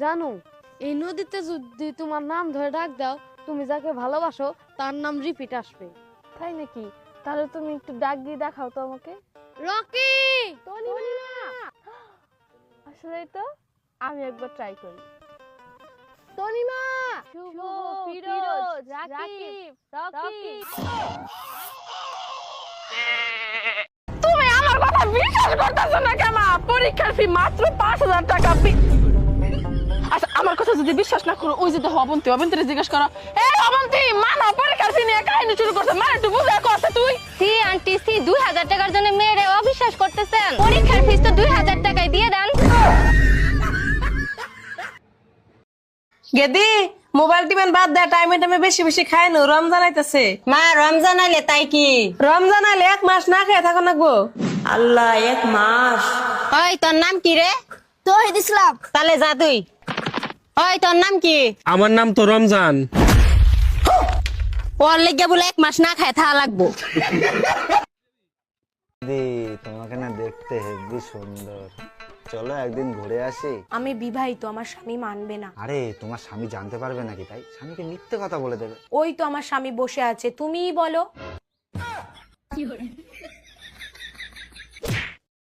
জানো এই নদীতে যদি তোমার নাম ধরে ডাক দাও তুমি যাকে ভালোবাসো তার নাম রিপিট আসবে। তাই নাকি? তাহলে তুমি একটু ডাক দিয়ে দেখাও তো আমাকে। রকি! আসলে তো আমি একবার ট্রাই করি। তনিমা শুভ, ফিরোজ ফিরোজ, রাকিব রকি। রকি। তুমি আমার কথা বিশ্বাস করতেছো না কেমা পরীক্ষার ফি মাত্র পাঁচ হাজার টাকা বিশ্বাস না করো ওই যে দেখো অবন্তী অবন্তীরে জিজ্ঞেস করো এ অবন্তী মানা পরীক্ষার ফি নিয়ে কাহিনী শুরু করছে মানে একটু বুঝে করছে তুই? সি আন্টি সি দুই হাজার টাকার জন্য মেয়েরে অবিশ্বাস করতেছেন। পরীক্ষার ফিস তো দুই হাজার টাকায় দিয়ে দেন। গেদি মোবাইল টিমেন বাদ দেয় টাইমে টাইমে বেশি বেশি খায় নো রমজান আইতাছে। মা রমজান আইলে তাই কি? রমজান আইলে এক মাস না খেয়ে থাকো না গো। আল্লাহ এক মাস। ওই তোর নাম কি রে? তহিদ ইসলাম। তাহলে যা তুই। ওই তোর নাম কি? আমার নাম তো রমজান। ওর লেগে বলে এক মাস না খায় থাকা লাগবো। দি তোমাকে না দেখতে হেব্বি সুন্দর। চলো একদিন ঘুরে আসি। আমি বিবাহিত আমার স্বামী মানবে না। আরে তোমার স্বামী জানতে পারবে নাকি তাই? স্বামীকে মিথ্যে কথা বলে দেবে। ওই তো আমার স্বামী বসে আছে তুমিই বলো।